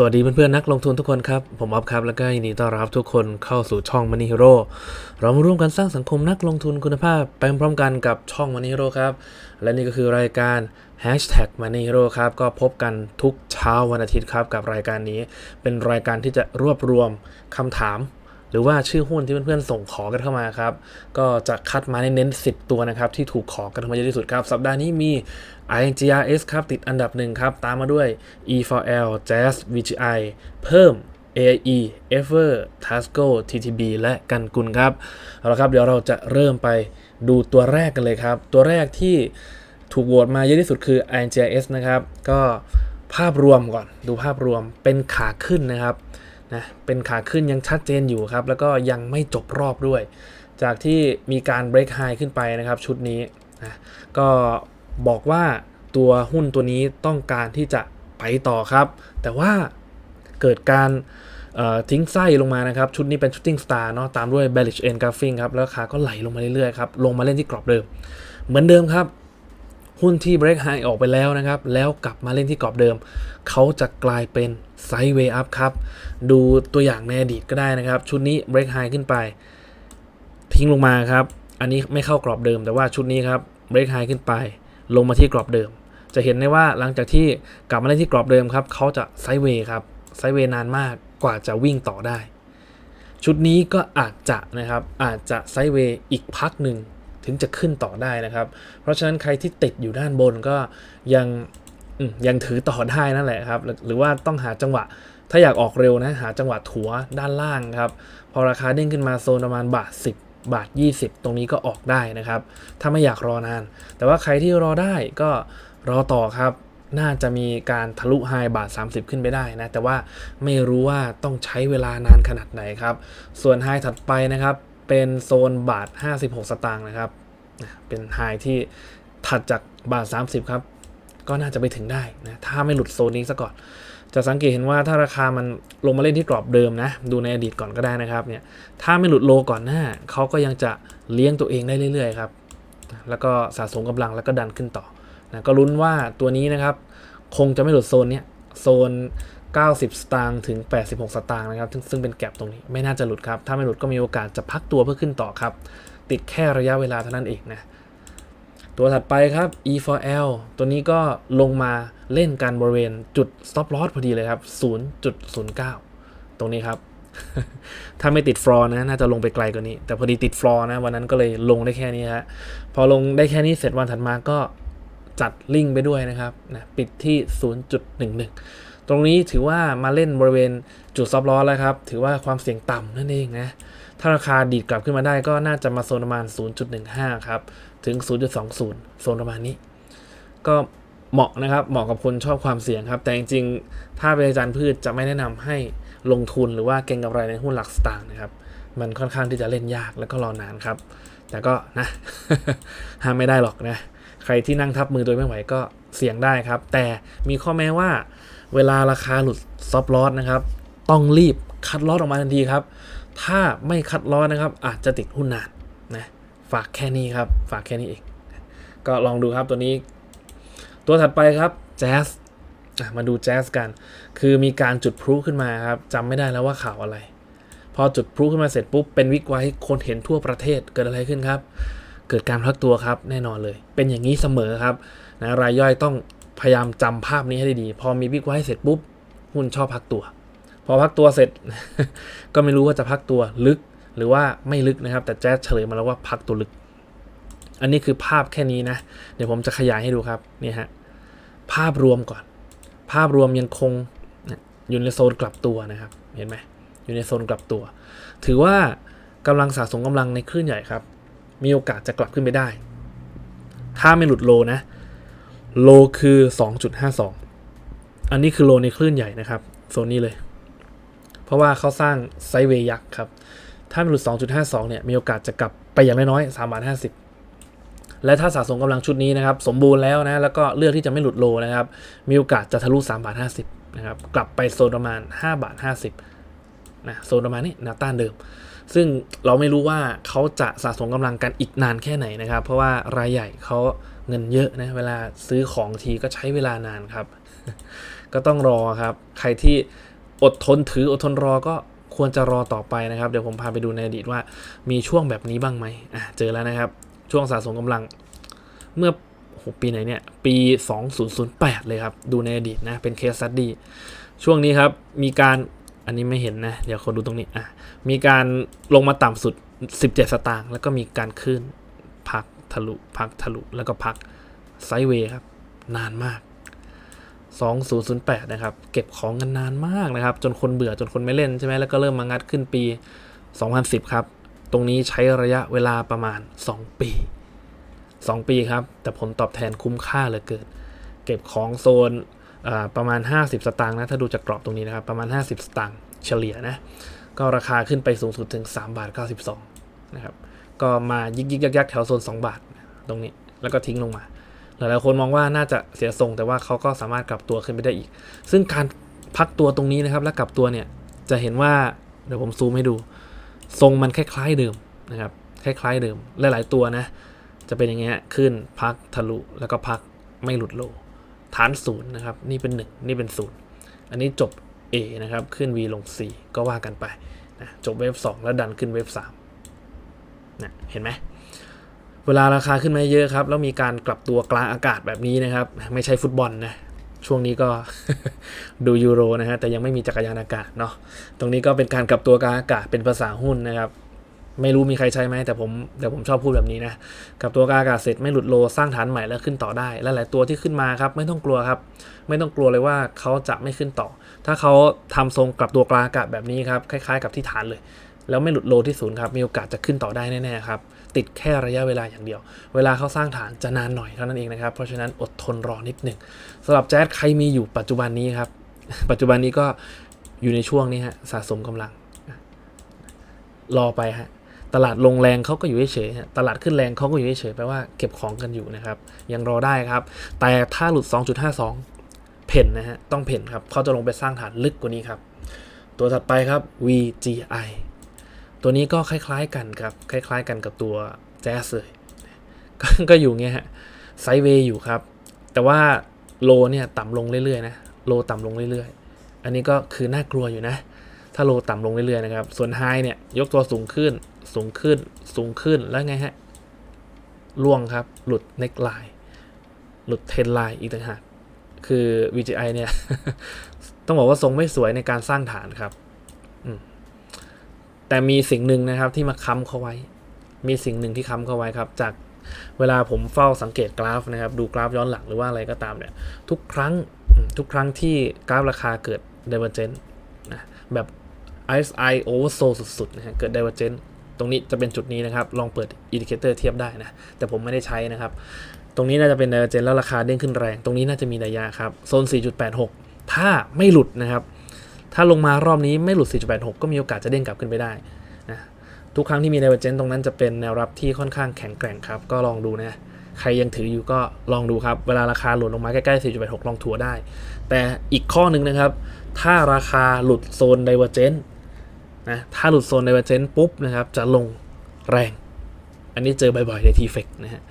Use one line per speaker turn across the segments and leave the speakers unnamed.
สวัสดีเพื่อนๆนักลงทุนทุกคนครับ ผมออฟครับ แล้วก็ยินดีต้อนรับทุกคนเข้าสู่ช่อง Money Hero เรามาร่วมกันสร้างสังคมนักลงทุนคุณภาพ ไปพร้อมกันกับช่อง Money Hero ครับ และนี่ก็คือรายการ Hashtag Money Hero ครับ ก็พบกันทุกเช้าวันอาทิตย์ครับกับรายการนี้ เป็นรายการที่จะรวบรวมคำถาม หรือว่าชื่อหุ้นที่เพื่อนๆส่งขอกันเข้ามาครับ ก็จะคัดมาเน้นๆ10 ตัวนะครับที่ถูกขอกันเข้ามาเยอะที่สุดครับ สัปดาห์นี้มี IGRS ครับติดอันดับหนึ่งครับ ตามมาด้วย E4L Jazz VGI เพิ่ม AIE Ever Tasco TTB และกันกุลครับ เอาละครับ เดี๋ยวเราจะเริ่มไปดูตัวแรกกันเลยครับ ตัวแรกที่ถูกโหวตมาเยอะที่สุดคือ IGRS นะครับ ก็ภาพรวมก่อน ดูภาพรวมเป็นขาขึ้นนะครับ นะเป็นขาขึ้นยังชัดเจนอยู่ครับ แล้วก็ยังไม่จบรอบด้วย จากที่มีการ break high ขึ้นไปนะครับชุดนี้นะก็บอกว่าตัวหุ้นตัวนี้ต้องการที่จะไปต่อครับ แต่ว่าเกิดการทิ้งไส้ลงมานะครับ ชุดนี้เป็น shooting star เนาะตามด้วย bearish engulfing ครับ แล้วราคาก็ไหลลงมาเรื่อยๆครับ ลงมาเล่นที่กรอบเดิม เหมือนเดิมครับ หุ้นที่ break high ออกไปแล้วนะครับ แล้วกลับมาเล่นที่กรอบเดิม เขาจะกลายเป็น sideway up ครับ ดูตัวอย่างในอดีตก็ได้นะครับ ชุดนี้ break high ขึ้นไป ทิ้งลงมาครับ อันนี้ไม่เข้ากรอบเดิม แต่ว่าชุดนี้ครับ break high ขึ้นไป ลงมาที่กรอบเดิม จะเห็นได้ว่าหลังจากที่กลับมาเล่นที่กรอบเดิมครับ เขาจะ sideway ครับ sideway นานมากกว่าจะวิ่งต่อได้ ชุดนี้ก็อาจจะนะครับ อาจจะไซด์เวย์อีกพักหนึ่ง ถึงจะขึ้นต่อได้นะครับ เพราะฉะนั้นใครที่ติดอยู่ด้านบนก็ยังยังถือต่อได้นั่นแหละครับหรือหรือว่าต้องหาจังหวะถ้าอยากออกเร็วนะหาจังหวะถัวด้านล่างครับ พอราคาเด้งขึ้นมาโซนประมาณบาท 10 บาท 20 ตรงนี้ก็ออกได้นะครับ ถ้าไม่อยากรอนาน แต่ว่าใครที่รอได้ก็รอต่อครับ น่าจะมีการทะลุไฮบาท 30 ขึ้นไปได้นะ แต่ว่าไม่รู้ว่าต้องใช้เวลานานขนาดไหนครับ ส่วนไฮถัดไปนะครับ เป็นโซนบาท 56 สตางค์นะครับ เป็นไฮที่ถัดจากบาท 30 ครับ ก็น่าจะไปถึงได้นะ ถ้าไม่หลุดโซนนี้ซะก่อน จะสังเกตเห็นว่าถ้าราคามันลงมาเล่นที่กรอบเดิมนะ ดูในอดีตก่อนก็ได้นะครับเนี่ย ถ้าไม่หลุดโลก่อนหน้าเขาก็ยังจะเลี้ยงตัวเองได้เรื่อยๆครับ แล้วก็สะสมกำลังแล้วก็ดันขึ้นต่อนะก็ลุ้นว่าตัวนี้นะครับ คงจะไม่หลุดโซนเนี้ย โซน 90 สตางค์ถึง 86 สตางค์นะครับ ซึ่งเป็นแก็บตรงนี้ไม่น่าจะหลุดครับ ถ้าไม่หลุดก็มีโอกาสจะพักตัวเพื่อขึ้นต่อครับ ติดแค่ระยะเวลาเท่านั้นเองนะ ตัวถัดไปครับ E4L ตัวนี้ก็ลงมาเล่นกันบริเวณจุด stop loss พอดีเลยครับ 0.09 ตรงนี้ครับ ถ้าไม่ติดฟลอร์นะ น่าจะลงไปไกลกว่านี้ แต่พอดีติดฟลอร์นะ วันนั้นก็เลยลงได้แค่นี้ฮะ พอลงได้แค่นี้เสร็จวันถัดมาก็จัดลิงก์ไปด้วยนะครับนะปิดที่ 0.11 ตรงนี้ถือว่ามาเล่นบริเวณจุดซับล้อแล้วครับ ถือว่าความเสี่ยงต่ำนั่นเองนะ ถ้าราคาดีดกลับขึ้นมาได้ก็น่าจะมาโซนประมาณ 0.15 ครับ ถึง 0.20 โซนประมาณนี้ ก็เหมาะนะครับ เหมาะกับคนชอบความเสี่ยงครับ แต่จริงๆ ถ้าเป็นอาจารย์พืชจะไม่แนะนำให้ลงทุนหรือว่าเก็งกำไรในหุ้นหลักสตางค์นะครับ มันค่อนข้างที่จะเล่นยากแล้วก็รอนานครับ แต่ก็นะห้ามไม่ได้หรอกนะ ใครที่นั่งทับมือโดยไม่ไหวก็เสี่ยงได้ครับ แต่มีข้อแม้ว่า เวลาราคาหลุดซอฟลอสนะครับ ต้องรีบคัดลอสออกมาทันทีครับ ถ้าไม่คัดลอสนะครับ อาจจะติดหุ้นนานนะฝากแค่นี้ครับ ฝากแค่นี้เองก็ลองดูครับตัวนี้ ตัวถัดไปครับแจ๊สมาดูแจ๊สกัน คือมีการจุดพลุขึ้นมาครับจำไม่ได้แล้วว่าข่าวอะไร พอจุดพลุขึ้นมาเสร็จปุ๊บ เป็นวิกไว้คนเห็นทั่วประเทศเกิดอะไรขึ้นครับ เกิดการพักตัวครับแน่นอนเลย เป็นอย่างนี้เสมอครับนะรายย่อยต้อง พยายามจำภาพนี้ให้ดีๆ พอมีบิ๊กไว้เสร็จปุ๊บ หุ้นชอบพักตัว พอพักตัวเสร็จ ก็ไม่รู้ว่าจะพักตัวลึกหรือว่าไม่ลึกนะครับ แต่แจ๊สเฉลยมาแล้วว่าพักตัวลึก อันนี้คือภาพแค่นี้นะ เดี๋ยวผมจะขยายให้ดูครับนี่ฮะภาพรวมก่อน ภาพรวมยังคงอยู่ในโซนกลับตัวนะครับ เห็นไหมอยู่ในโซนกลับตัว ถือว่ากำลังสะสมกำลังในคลื่นใหญ่ครับ มีโอกาสจะกลับขึ้นไปได้ ถ้าไม่หลุดโลนะ โลคือ 2.52 อันนี้คือโลในคลื่นใหญ่นะครับโซนนี้เลย เพราะว่าเขาสร้างไซเวย์ยักษ์ครับ ถ้าไม่หลุด 2.52 เนี่ย มีโอกาสจะกลับไปอย่างน้อยๆ3บาท50 และถ้าสะสมกำลังชุดนี้นะครับ สมบูรณ์แล้วนะ แล้วก็เลือกที่จะไม่หลุดโลนะครับ มีโอกาสจะทะลุ3บาท50 นะครับ กลับไปโซนประมาณ5บาท50นะ โซนประมาณนี้นวต้านเดิม ซึ่งเราไม่รู้ว่าเขาจะสะสมกำลังกันอีกนานแค่ไหนนะครับ เพราะว่ารายใหญ่เขา เงินเยอะนะเวลาซื้อของทีก็ใช้เวลานานครับ ก็ต้องรอครับ ใครที่อดทนถืออดทนรอก็ควรจะรอต่อไปนะครับ เดี๋ยวผมพาไปดูในอดีตว่ามีช่วงแบบนี้บ้างไหมอะเจอแล้วนะครับ ช่วงสะสมกำลัง เมื่อโหปีไหนเนี่ย ปี 2008 เลยครับ ดูในอดีตนะ เป็นเคส e ั t ดี้ช่วงนี้ครับ มีการอันนี้ไม่เห็นนะ เดี๋ยวขอดูตรงนี้อะมีการลงมาต่ำสุด 17 สตางค์แล้วก็มีการขึ้น ทะลุพักทะลุแล้วก็พักไซเวย์ครับ นานมาก 2008 นะครับ เก็บของกันนานมากนะครับ จนคนเบื่อจนคนไม่เล่นใช่ไหมแล้วก็เริ่มมางัดขึ้นปี 2010 ครับ ตรงนี้ใช้ระยะเวลาประมาณ 2 ปี 2 ปีครับ แต่ผลตอบแทนคุ้มค่าเหลือเกิน เก็บของโซนประมาณ 50 สตางค์นะ ถ้าดูจากกรอบตรงนี้นะครับ ประมาณ 50 สตางค์เฉลี่ยนะ ก็ราคาขึ้นไปสูงสุดถึง 3 บาท 92 นะครับ ก็มายิกยิกยักยักแถวโซน 2 บาทตรงนี้แล้วก็ทิ้งลงมา หลายๆคนมองว่าน่าจะเสียทรงแต่ว่าเขาก็สามารถกลับตัวขึ้นไปได้อีก ซึ่งการพักตัวตรงนี้นะครับและกลับตัวเนี่ยจะเห็นว่าเดี๋ยวผมซูมให้ดู ทรงมันคล้ายๆเดิมนะครับคล้ายๆเดิมหลายๆตัวนะ จะเป็นอย่างเงี้ยขึ้นพักทะลุแล้วก็พักไม่หลุดโลฐานศูนย์นะครับนี่เป็น 1 นี่เป็นศูนย์อันนี้จบ A นะครับ ขึ้น V ลง C ก็ว่ากันไปนะจบเวฟ2แล้วดันขึ้นเวฟ3 นะเห็นไหมเวลาราคาขึ้นมาเยอะครับ แล้วมีการกลับตัวกลางอากาศแบบนี้นะครับ ไม่ใช่ฟุตบอลนะช่วงนี้ก็ดูยูโรนะฮะแต่ยังไม่มีจักรยานอากาศเนาะตรงนี้ก็เป็นการกลับตัวกลางอากาศเป็นภาษาหุ้นนะครับไม่รู้มีใครใช้ไหมแต่ผมแต่ผมชอบพูดแบบนี้นะกลับตัวกลางอากาศเสร็จไม่หลุดโลสร้างฐานใหม่แล้วขึ้นต่อได้และหลายตัวที่ขึ้นมาครับ ไม่ต้องกลัวครับ ไม่ต้องกลัวเลยว่าเขาจะไม่ขึ้นต่อ ถ้าเขาทำทรงกลับตัวกลางอากาศแบบนี้ครับคล้าย ๆ กับที่ฐานเลย แล้วไม่หลุดโลที่ศูนย์ครับมีโอกาสจะขึ้นต่อได้แน่ๆครับติดแค่ระยะเวลาอย่างเดียว เวลาเขาสร้างฐานจะนานหน่อยเท่านั้นเองนะครับ เพราะฉะนั้นอดทนรอนิดหนึ่งสำหรับแจ๊สใครมีอยู่ปัจจุบันนี้ครับ ปัจจุบันนี้ก็อยู่ในช่วงนี้ฮะสะสมกำลัง รอไปฮะตลาดลงแรงเขาก็อยู่เฉยฮะตลาดขึ้นแรงเขาก็อยู่เฉยแปลว่าเก็บของกันอยู่นะครับ ยังรอได้ครับ แต่ถ้าหลุด 2.52 เพ่นนะฮะต้องเพ่นครับเขาจะลงไปสร้างฐานลึกกว่านี้ครับ ตัวถัดไปครับ VGI ตัวนี้ก็คล้ายๆกันครับ คล้ายๆกันกับตัวแจ๊สเลยก็อยู่เงี้ยฮะไซเวย์อยู่ครับ แต่ว่าโลเนี่ยต่ำลงเรื่อยๆนะโลต่ำลงเรื่อยๆ อันนี้ก็คือน่ากลัวอยู่นะ ถ้าโลต่ำลงเรื่อยๆนะครับ ส่วนไฮเนี่ยยกตัวสูงขึ้น สูงขึ้น สูงขึ้นแล้วไงฮะล่วงครับ หลุดเน็กไลน์หลุดเทนไลน์อีกต่างหากคือ VGI เนี่ย ต้องบอกว่าทรงไม่สวยในการสร้างฐานครับ แต่มีสิ่งหนึ่งนะครับที่มาค้ำเขาไว้ มีสิ่งหนึ่งที่ค้ำเขาไว้ครับ จากเวลาผมเฝ้าสังเกตกราฟนะครับ ดูกราฟย้อนหลังหรือว่าอะไรก็ตามเนี่ย ทุกครั้งทุกครั้งที่กราฟราคาเกิด divergence นะแบบ RSI oversold สุดๆนะฮะเกิด divergence ตรงนี้จะเป็นจุดนี้นะครับ ลองเปิดอินดิเคเตอร์เทียบได้นะ แต่ผมไม่ได้ใช้นะครับ ตรงนี้น่าจะเป็น divergence แล้วราคาเด้งขึ้นแรง ตรงนี้น่าจะมีนัยยะครับ โซน 4.86 ถ้าไม่หลุดนะครับ ถ้าลงมารอบนี้ไม่หลุด 4.86 ก็มีโอกาสจะเด้งกลับขึ้นไปได้นะทุกครั้งที่มี divergence ตรงนั้นจะเป็นแนวรับที่ค่อนข้างแข็งแกร่งครับ ก็ลองดูนะใครยังถืออยู่ก็ลองดูครับ เวลาราคาหลุดลงมาใกล้ๆ 4.86 ลองถัวได้ แต่อีกข้อหนึ่งนะครับ ถ้าราคาหลุดโซน d i v e r g e n c นะถ้าหลุดโซน divergence ปุ๊บนะครับจะลงแรง อันนี้เจอบ่อยๆในทีเฟกนะฮะ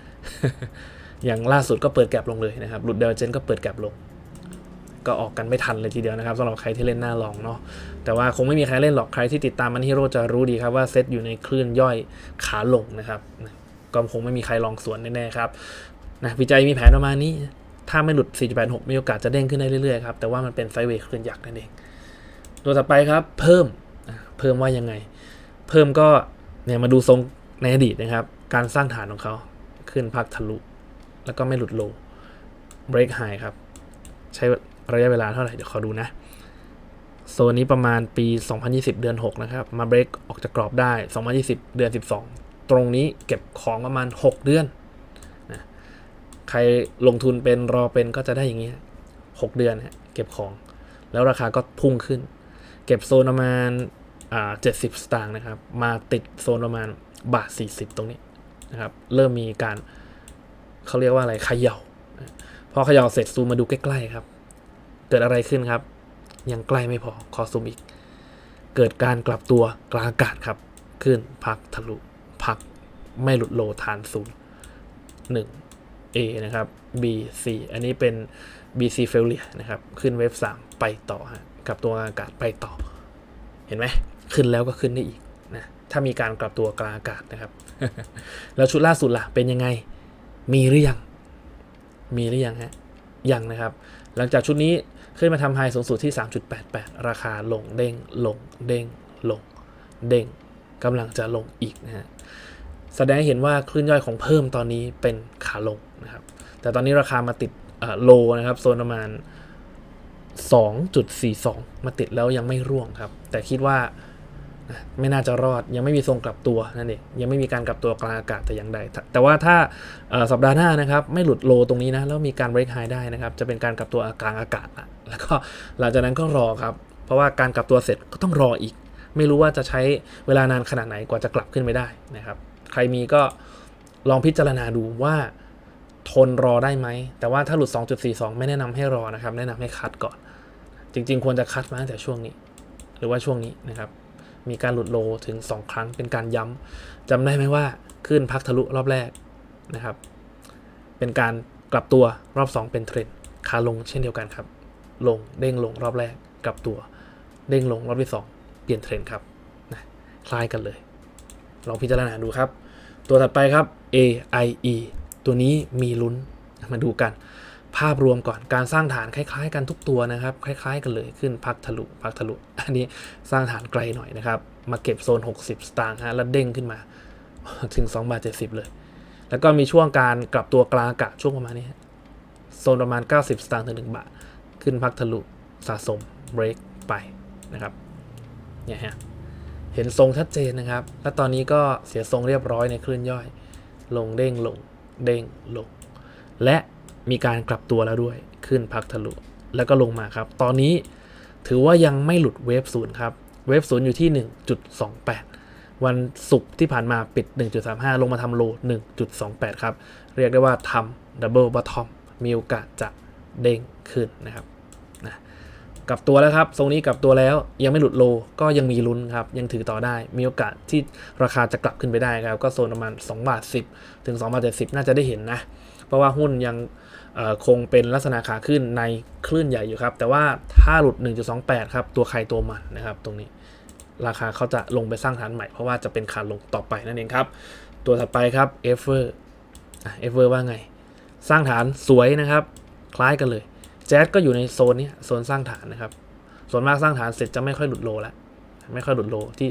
อย่างล่าสุดก็เปิดแกลบลงเลยนะครับหลุด divergence ก็เปิดแกลบลง ก็ออกกันไม่ทันเลยทีเดียวนะครับสำหรับใครที่เล่นหน้าลองเนาะแต่ว่าคงไม่มีใครเล่นหรอกใครที่ติดตามมันฮีโร่จะรู้ดีครับว่าเซตอยู่ในคลื่นย่อยขาลงนะครับก็คงไม่มีใครลองสวนแน่ๆครับนะวิจัยมีแผนประมาณนี้ ถ้าไม่หลุด 4.86 มีโอกาสจะเด้งขึ้นได้เรื่อยๆครับแต่ว่ามันเป็นไซเวย์คลื่นยักษ์นั่นเองตัวต่อไปครับ เพิ่มเพิ่มว่ายังไง เพิ่มก็เนี่ยมาดูทรงในอดีตนะครับ การสร้างฐานของเขาขึ้นพักทะลุ แล้วก็ไม่หลุดโล break high ครับ ใช้ ระยะเวลาเท่าไหร่ เดี๋ยวขอดูนะโซนนี้ประมาณปี 2020 เดือน 6 นะครับ มาเบรกออกจากกรอบได้ 2020 เดือน 12 ตรงนี้เก็บของประมาณ 6 เดือนนะใครลงทุนเป็นรอเป็นก็จะได้อย่างเงี้ย6เดือนฮะเก็บของ แล้วราคาก็พุ่งขึ้น เก็บโซนประมาณอ่า70สตางค์นะครับ มาติดโซนประมาณบาท 40 ตรงนี้นะครับ เริ่มมีการเขาเรียกว่าอะไรขย่าพอเขย่าเสร็จซูมมาดูใกล้ ๆ ครับ เกิดอะไรขึ้นครับ ยังใกล้ไม่พอขอซูมอีก เกิดการกลับตัวกลางอากาศครับขึ้นพักทะลุพักไม่หลุดโลฐานศูนย์หนึ่ง A นะครับ B C อันนี้เป็น B C failure นะครับ ขึ้นเวฟ3ไปต่อฮะกลับตัวอากาศไปต่อ เห็นไหม ขึ้นแล้วก็ขึ้นได้อีกนะ ถ้ามีการกลับตัวกลางอากาศนะครับ แล้วชุดล่าสุดล่ะ เป็นยังไง มีหรือยัง มีหรือยังฮะ ยังนะครับ หลังจากชุดนี้ ขึ้นมาทำไฮสูงสุดที่ 3.88 ราคาลงเด้งลงเด้งลงเด้งกำลังจะลงอีกนะฮะแสดงให้เห็นว่าคลื่นย่อยของเพิ่มตอนนี้เป็นขาลงนะครับ แต่ตอนนี้ราคามาติดโลนะครับโซนประมาณ 2.42 มาติดแล้วยังไม่ร่วงครับ แต่คิดว่า ไม่น่าจะรอด ยังไม่มีทรงกลับตัวนั่นเองยังไม่มีการกลับตัวกลางอากาศแต่อย่างใด แต่ว่าถ้าสัปดาห์หน้านะครับไม่หลุดโลตรงนี้นะแล้วมีการ break high ได้นะครับจะเป็นการกลับตัวกลางอากาศละแล้วก็หลังจากนั้นก็รอครับ เพราะว่าการกลับตัวเสร็จก็ต้องรออีก ไม่รู้ว่าจะใช้เวลานานขนาดไหนกว่าจะกลับขึ้นไปได้นะครับใครมีก็ลองพิจารณาดูว่าทนรอได้ไหม แต่ว่าถ้าหลุด 2.42 ไม่แนะนำให้รอนะครับ แนะนำให้คัดก่อน จริง ๆ ควรจะคัดมาตั้งแต่ช่วงนี้ หรือว่าช่วงนี้นะครับ มีการหลุดโลถึง 2 ครั้งเป็นการย้ำจำได้ไหมว่าขึ้นพักทะลุรอบแรกนะครับ เป็นการกลับตัวรอบ 2 เป็นเทรนด์ขาลงเช่นเดียวกันครับ ลงเด้งลงรอบแรก กลับตัวเด้งลงรอบที่ 2 เปลี่ยนเทรนด์ครับนะคล้ายกันเลยลองพิจารณาดูครับ ตัวถัดไปครับ AIE ตัวนี้มีลุ้นมาดูกัน ภาพรวมก่อนการสร้างฐานคล้ายๆ กันทุกตัวนะครับ คล้าย ๆ กันเลยขึ้นพักทะลุพักทะลุ อันนี้สร้างฐานไกลหน่อยนะครับ มาเก็บโซน 60 สตางค์ฮะแล้วเด้งขึ้นมาถึง2บาท70 เลย แล้วก็มีช่วงการกลับตัวกลางอากาศช่วงประมาณนี้โซนประมาณ 90 สตางค์ถึง1บาท ขึ้นพักทะลุสะสมเบรกไปนะครับเนี่ยฮะเห็นทรงชัดเจนนะครับ และตอนนี้ก็เสียทรงเรียบร้อยในคลื่นย่อย ลงเด้งลงเด้งลง และ มีการกลับตัวแล้วด้วยขึ้นพักทะลุแล้วก็ลงมาครับ ตอนนี้ถือว่ายังไม่หลุดเวฟศูนย์ครับ เวฟศูนย์อยู่ที่ 1.28 วันศุกร์ที่ผ่านมาปิด 1.35 ลงมาทำโล 1.28 ครับ เรียกได้ว่าทำดับเบิลบอททอมมีโอกาสจะเด้งขึ้นนะครับนะกลับตัวแล้วครับ ทรงนี้กลับตัวแล้วยังไม่หลุดโลก็ยังมีลุ้นครับ ยังถือต่อได้ มีโอกาสที่ราคาจะกลับขึ้นไปได้ครับ ก็โซนประมาณ2บาท10 ถึง2บาท70 น่าจะได้เห็นนะ เพราะว่าหุ้นยัง คงเป็นลักษณะขาขึ้นในคลื่นใหญ่อยู่ครับ แต่ว่าถ้าหลุด 1.28 ครับ ตัวใครตัวมันนะครับ ตรงนี้ราคาเขาจะลงไปสร้างฐานใหม่ เพราะว่าจะเป็นขาลงต่อไปนั่นเองครับ ตัวถัดไปครับเอฟเวอร์เอฟเวอร์ว่าไง สร้างฐานสวยนะครับ คล้ายกันเลย แจ๊สก็อยู่ในโซนนี้โซนสร้างฐานนะครับ ส่วนมากสร้างฐานเสร็จจะไม่ค่อยหลุดโลแล้วไม่ค่อยหลุดโลที่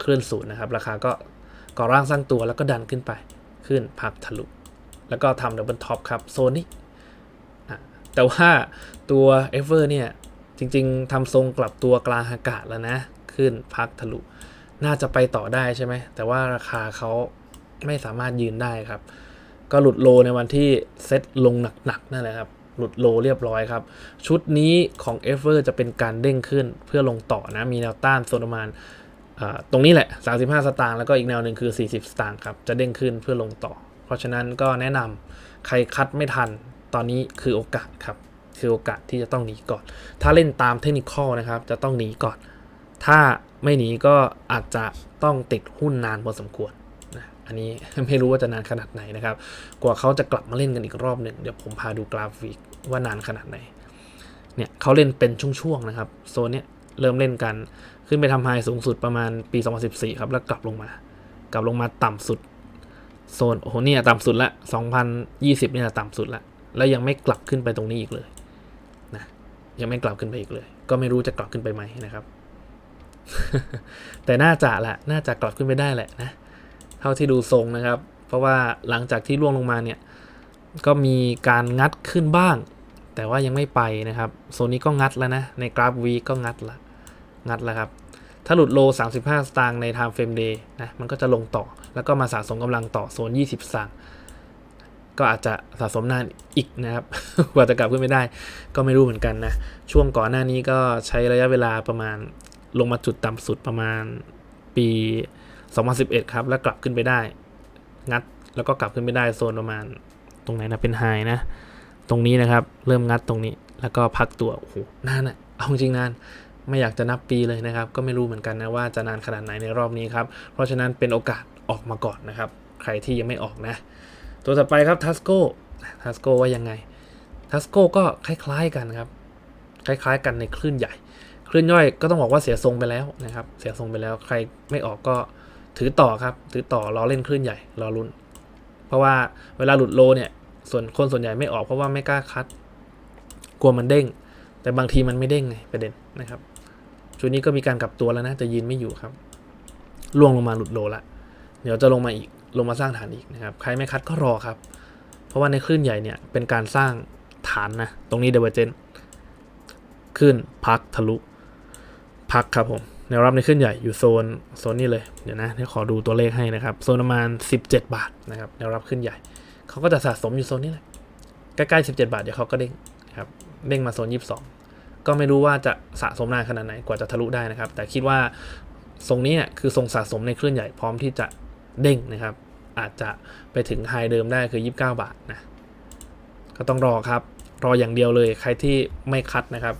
เคลื่นศูนย์นะครับ ราคาก็ก่อร่างสร้างตัวแล้วก็ดันขึ้นไปขึ้นพักทะลุแล้วก็ทำดับเบิลท็อปครับโซนนี้ แต่ว่าตัวเอเวอร์เนี่ย จริง ๆทำทรงกลับตัวกลางอากาศแล้วนะ ขึ้นพักทะลุ น่าจะไปต่อได้ใช่ไหม แต่ว่าราคาเขาไม่สามารถยืนได้ครับ ก็หลุดโลในวันที่เซ็ตลงหนักๆนั่นแหละครับ หลุดโลเรียบร้อยครับ ชุดนี้ของเอเวอร์จะเป็นการเด้งขึ้นเพื่อลงต่อนะ มีแนวต้านโซนประมาณตรงนี้แหละ 35 สตางค์แล้วก็อีกแนวหนึ่งคือ 40 สตางค์ครับ จะเด้งขึ้นเพื่อลงต่อ เพราะฉะนั้นก็แนะนำใครคัดไม่ทัน ตอนนี้คือโอกาสครับคือโอกาสที่จะต้องหนีก่อน ถ้าเล่นตามเทคนิคอลนะครับ จะต้องหนีก่อน ถ้าไม่หนีก็อาจจะต้องติดหุ้นนานพอสมควรนะอันนี้ไม่รู้ว่าจะนานขนาดไหนนะครับ กว่าเขาจะกลับมาเล่นกันอีกรอบหนึ่งเดี๋ยวผมพาดูกราฟิกว่านานขนาดไหน เนี่ยเขาเล่นเป็นช่วงๆนะครับ โซนเนี้ยเริ่มเล่นกัน ขึ้นไปทำไฮสูงสุดประมาณปี 2014 ครับ แล้วกลับลงมา กลับลงมาต่ำสุด โซนโอ้โหเนี่ยต่ำสุดละ 2020เนี่ยต่ำสุดละ แล้วยังไม่กลับขึ้นไปตรงนี้อีกเลยนะยังไม่กลับขึ้นไปอีกเลย ก็ไม่รู้จะกลับขึ้นไปไหมนะครับ แต่น่าจะแหละน่าจะกลับขึ้นไปได้แหละนะเท่าที่ดูทรงนะครับ เพราะว่าหลังจากที่ร่วงลงมาเนี่ยก็มีการงัดขึ้นบ้าง แต่ว่ายังไม่ไปนะครับโซนนี้ก็งัดแล้วนะ ในกราฟวีก็งัดละงัดแล้วครับถ้าหลุดโล 35 สตางค์ใน time frame day นะ มันก็จะลงต่อ แล้วก็มาสะสมกำลังต่อโซน 20 สตางค์ ก็อาจจะสะสมนานอีกนะครับกว่าจะกลับขึ้นไม่ได้ ก็ไม่รู้เหมือนกันนะ ช่วงก่อนหน้านี้ก็ใช้ระยะเวลาประมาณลงมาจุดต่ำสุดประมาณปี 2011 ครับ แล้วกลับขึ้นไปได้ งัดแล้วก็กลับขึ้นไปได้โซนประมาณตรงไหนนะเป็นไฮนะ ตรงนี้นะครับ เริ่มงัดตรงนี้ แล้วก็พักตัวโอ้โหนานอะเอาจริงๆนานไม่อยากจะนับปีเลยนะครับ ก็ไม่รู้เหมือนกันนะว่าจะนานขนาดไหนในรอบนี้ครับ เพราะฉะนั้นเป็นโอกาสออกมาก่อนนะครับ ใครที่ยังไม่ออกนะ ตัวต่อไปครับทัสโก้ทัสโก้ว่ายังไงทัสโก้ก็คล้ายๆกันครับ คล้ายๆ กันในคลื่นใหญ่ คลื่นย่อยก็ต้องบอกว่าเสียทรงไปแล้วนะครับ เสียทรงไปแล้วใครไม่ออกก็ถือต่อครับ ถือต่อรอเล่นคลื่นใหญ่รอลุ้น เพราะว่าเวลาหลุดโลเนี่ย ส่วนคนส่วนใหญ่ไม่ออกเพราะว่าไม่กล้าคัด กลัวมันเด้ง แต่บางทีมันไม่เด้งไงประเด็นนะครับ ชุดนี้ก็มีการกลับตัวแล้วนะแต่ยืนไม่อยู่ครับล่วงลงมาหลุดโลละ เดี๋ยวจะลงมาอีก ลงมาสร้างฐานอีกนะครับ ใครไม่คัดก็รอครับ เพราะว่าในคลื่นใหญ่เนี่ยเป็นการสร้างฐานนะ ตรงนี้เดเวอร์เจนขึ้นพักทะลุ พักครับผมแนวรับในขึ้นใหญ่อยู่โซนโซนนี้เลยเดี๋ยวนะเดี๋ยวขอดูตัวเลขให้นะครับ โซนประมาณ 17 บาทนะครับแนวรับขึ้นใหญ่ เขาก็จะสะสมอยู่โซนนี้แหละใกล้ๆ17 บาทเดี๋ยวเขาก็เด้งครับเด้งมาโซน 22 ก็ไม่รู้ว่าจะสะสมนานขนาดไหนกว่าจะทะลุได้นะครับ แต่คิดว่าทรงนี้เนี่ยคือทรงสะสมในคลื่นใหญ่พร้อมที่จะเด้งนะครับ อาจจะไปถึงไฮเดิมได้คือ 29 บาทนะก็ต้องรอครับ รออย่างเดียวเลยใครที่ไม่คัดนะครับ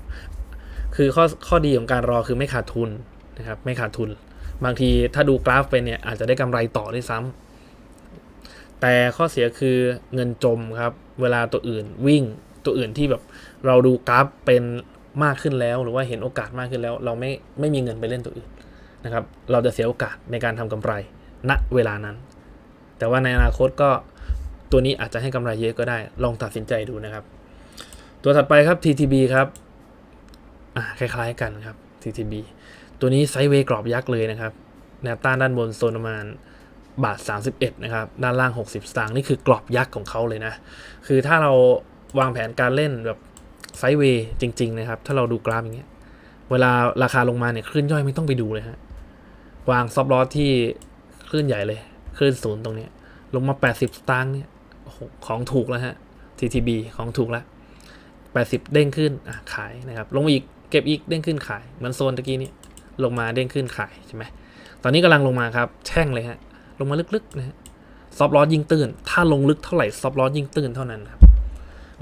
คือข้อข้อดีของการรอคือไม่ขาดทุนนะครับไม่ขาดทุน บางทีถ้าดูกราฟไปเนี่ยอาจจะได้กำไรต่อด้วยซ้ำแต่ข้อเสียคือเงินจมครับ เวลาตัวอื่นวิ่งตัวอื่นที่แบบเราดูกราฟเป็นมากขึ้นแล้ว หรือว่าเห็นโอกาสมากขึ้นแล้ว เราไม่ไม่มีเงินไปเล่นตัวอื่นนะครับ เราจะเสียโอกาสในการทำกำไรณเวลานั้น แต่ว่าในอนาคตก็ตัวนี้อาจจะให้กำไรเยอะก็ได้ ลองตัดสินใจดูนะครับ ตัวถัดไปครับ TTB ครับคล้ายๆกันครับ TTB ตัวนี้ไซด์เวย์กรอบยักษ์เลยนะครับ แนวต้านด้านบนโซนประมาณบาท 31 นะครับ ด้านล่าง 60 สตางค์นี่คือกรอบยักษ์ของเขาเลยนะ คือถ้าเราวางแผนการเล่นแบบไซด์เวย์จริง ๆ นะครับ ถ้าเราดูกราฟอย่างเงี้ย เวลาราคาลงมาเนี่ยคลื่นย่อยไม่ต้องไปดูเลยฮะ วางซอฟต์ลอสที่คลื่นใหญ่เลย คลื่นศูนย์ตรงเนี้ย ลงมา 80 สตางค์เนี่ยของถูกแล้วฮะ TTB ของถูกแล้ว 80 เด้งขึ้นอะขายนะครับ ลงมาอีกเก็บอีกเด้งขึ้นขาย เหมือนโซนตะกี้นี้ลงมาเด้งขึ้นขายใช่ไหมตอนนี้กำลังลงมาครับแช่งเลยฮะลงมาลึกๆนะฮะซอฟต์ลอสยิ่งตื้น ถ้าลงลึกเท่าไหร่ซอฟต์ลอสยิ่งตื้นเท่านั้นครับ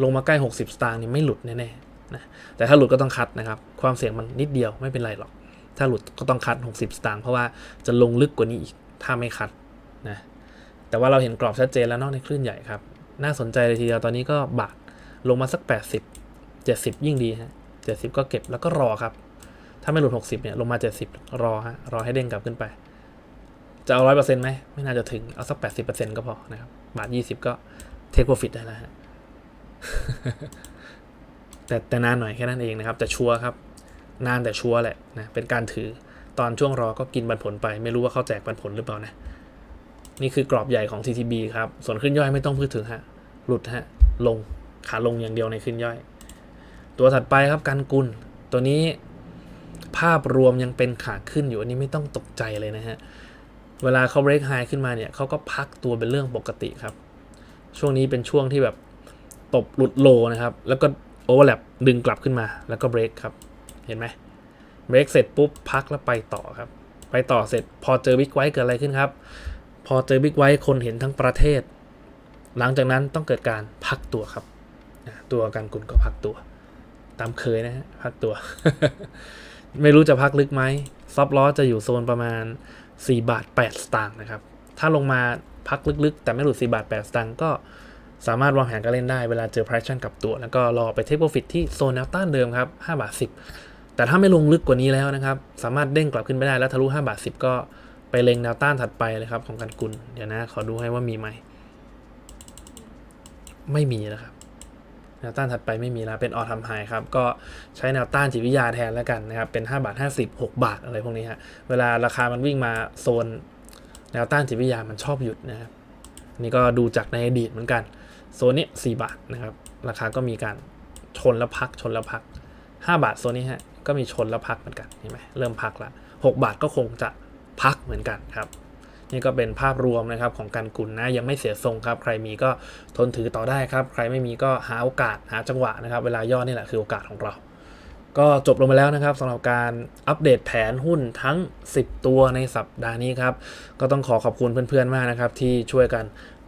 ลงมาใกล้ 60 สตางค์นี่ไม่หลุดแน่ๆนะแต่ถ้าหลุดก็ต้องคัดนะครับ ความเสี่ยงมันนิดเดียวไม่เป็นไรหรอก ถ้าหลุดก็ต้องคัด 60 สตางค์เพราะว่าจะลงลึกกว่านี้อีกถ้าไม่คัด นะแต่ว่าเราเห็นกรอบชัดเจนแล้วเนอกในคลื่นใหญ่ครับ น่าสนใจเลยทีเดียวตอนนี้ก็บาทลงมาสัก 80 70 ยิ่งดีฮะ70 ก็เก็บแล้วก็รอครับ ถ้าไม่หลุด 60เนี่ยลงมา 70 รอฮะรอให้เด้งกลับขึ้นไป จะเอาร้อยเปอร์เซ็นต์ไหมไม่น่าจะถึงเอาสักแปดสิบเปอร์เซ็นต์ก็พอนะครับบาทยี่สิบก็เทคโปรฟิตได้แล้วฮะแต่แต่นานหน่อยแค่นั้นเองนะครับ แต่ชัวร์ครับ นานแต่ชัวร์แหละนะเป็นการถือตอนช่วงรอก็กินปันผลไป ไม่รู้ว่าเขาแจกปันผลหรือเปล่านะ นี่คือกรอบใหญ่ของ TTB ครับ ส่วนขึ้นย่อยไม่ต้องพูดถึงฮะ หลุดฮะ ลง ขาลงอย่างเดียวในขึ้นย่อย ตัวถัดไปครับกันกุล ตัวนี้ภาพรวมยังเป็นขาขึ้นอยู่ อันนี้ไม่ต้องตกใจเลยนะฮะ เวลาเขา break high ขึ้นมาเนี่ยเขาก็พักตัวเป็นเรื่องปกติครับ ช่วงนี้เป็นช่วงที่แบบตบหลุดโลนะครับ แล้วก็ overlap ดึงกลับขึ้นมา แล้วก็ break ครับ เห็นไหม break เสร็จปุ๊บพักแล้วไปต่อครับ ไปต่อเสร็จพอเจอ big white เกิดอะไรขึ้นครับ พอเจอ big white คนเห็นทั้งประเทศ หลังจากนั้นต้องเกิดการพักตัวครับ ตัวการกุลก็พักตัว ตามเคยนะฮะพักตัว ไม่รู้จะพักลึกไหมซอฟล้อจะอยู่โซนประมาณ 4 บาท 8 สตางค์นะครับ ถ้าลงมาพักลึกๆ แต่ไม่หลุด 4 บาท 8 สตางค์ก็สามารถวางแผนการเล่นได้เวลาเจอ price กับตัว แล้วก็รอไปเทคโปรฟิตที่โซนแนวต้านเดิมครับ5บาท10 แต่ถ้าไม่ลงลึกกว่านี้แล้วนะครับ สามารถเด้งกลับขึ้นไปได้แล้วทะลุ5บาท10 ก็ ไปเล็งแนวต้านถัดไปเลยครับของกันกุลเดี๋ยวนะขอดูให้ว่ามีไหม ไม่มีนะครับแนวต้านถัดไปไม่มีแล้วเป็นออทำไฮครับก็ใช้แนวต้านจิตวิทยาแทนแล้วกันนะครับเป็น 5 บาท 50 6 บาทอะไรพวกนี้ฮะเวลาราคามันวิ่งมาโซนแนวต้านจิตวิทยามันชอบหยุดนะครับนี่ก็ดูจากในอดีตเหมือนกันโซนนี้4บาทนะครับราคาก็มีการชนแล้วพักชนแล้วพัก 5 บาทโซนนี้ฮะก็มีชนแล้วพักเหมือนกันเห็นไหมเริ่มพักละ6บาทก็คงจะ พักเหมือนกันครับ นี่ก็เป็นภาพรวมนะครับของการกุลนะยังไม่เสียทรงครับ ใครมีก็ทนถือต่อได้ครับ ใครไม่มีก็หาโอกาสหาจังหวะนะครับ เวลาย่อนี่แหละคือโอกาสของเรา ก็จบลงไปแล้วนะครับสำหรับการอัปเดตแผนหุ้นทั้ง 10 ตัวในสัปดาห์นี้ครับก็ต้องขอขอบคุณเพื่อนๆมากนะครับที่ช่วยกัน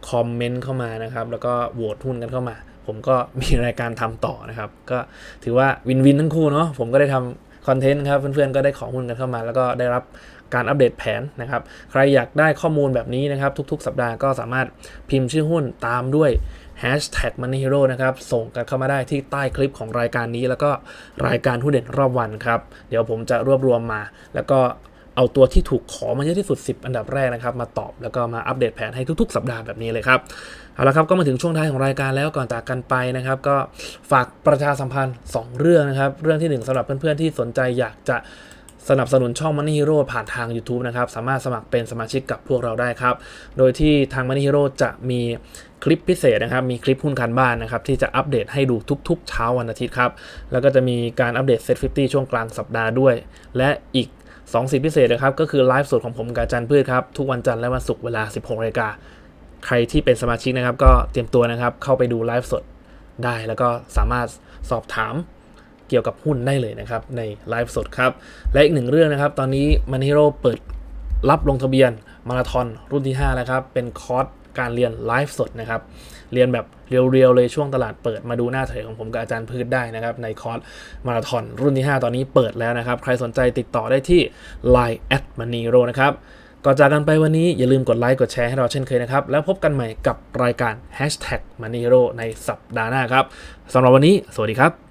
คอมเมนต์เข้ามานะครับ แล้วก็โหวตหุ้นกันเข้ามา ผมก็มีรายการทำต่อนะครับ ก็ถือว่าวินวินทั้งคู่เนาะผมก็ได้ทำ คอนเทนต์ครับเพื่อนๆก็ได้ของหุ้นกันเข้ามา แล้วก็ได้รับการอัปเดตแผนนะครับ ใครอยากได้ข้อมูลแบบนี้นะครับ ทุกๆ สัปดาห์ก็สามารถพิมพ์ชื่อหุ้นตามด้วย Hashtag Money Hero นะครับ ส่งกันเข้ามาได้ที่ใต้คลิปของรายการนี้ แล้วก็รายการหุ้นเด่นรอบวันครับ เดี๋ยวผมจะรวบรวมมา แล้วก็ เอาตัวที่ถูกขอมาเยอะที่สุด 10 อันดับแรกนะครับ มาตอบแล้วก็มาอัปเดตแผนให้ทุก ๆ สัปดาห์แบบนี้เลยครับ เอาละครับก็มาถึงช่วงท้ายของรายการแล้วก่อนจากกันไปนะครับ ก็ฝากประชาสัมพันธ์ 2 เรื่องนะครับ เรื่องที่ 1สำหรับเพื่อนๆที่สนใจอยากจะสนับสนุนช่อง Money Hero ผ่านทาง YouTube นะครับ สามารถสมัครเป็นสมาชิกกับพวกเราได้ครับ โดยที่ทาง Money Hero จะมีคลิปพิเศษนะครับ มีคลิปหุ้นการบ้านนะครับ ที่จะอัปเดตให้ดูทุกๆ เช้าวันอาทิตย์ครับ แล้วก็จะมีการอัปเดต Set 50 ช่วงกลางสัปดาห์ด้วย และอีก 2สิทธิพิเศษนะครับก็คือไลฟ์สดของผมกับอาจันพืชครับ ทุกวันจันทร์และวันศุกร์เวลา 16นาฬิกาใครที่เป็นสมาชิกนะครับ ก็เตรียมตัวนะครับเข้าไปดูไลฟ์สดได้ แล้วก็สามารถสอบถามเกี่ยวกับหุ้นได้เลยนะครับ ในไลฟ์สดครับ และอีกหนึ่งเรื่องนะครับ ตอนนี้มันฮีโร่เปิดรับลงทะเบียนมาราธอนรุ่นที่ 5 แล้วครับ เป็นคอร์ส การเรียนไลฟ์สดนะครับ เรียนแบบเรียวๆเลยช่วงตลาดเปิดมาดูหน้าเถยของผมกับอาจารย์พืชได้นะครับ ในคอร์สมาราธอนรุ่นที่ 5 ตอนนี้เปิดแล้วนะครับ ใครสนใจติดต่อได้ที่ Line at m o n e r o นะครับก่อนจากกันไปวันนี้อย่าลืมกดไลค์กดแชร์ให้เราเช่นเคยนะครับ แล้วพบกันใหม่กับรายการ Hashtag Money Hero ในสัปดาห์หน้าครับสำหรับวันนี้ สวัสดีครับ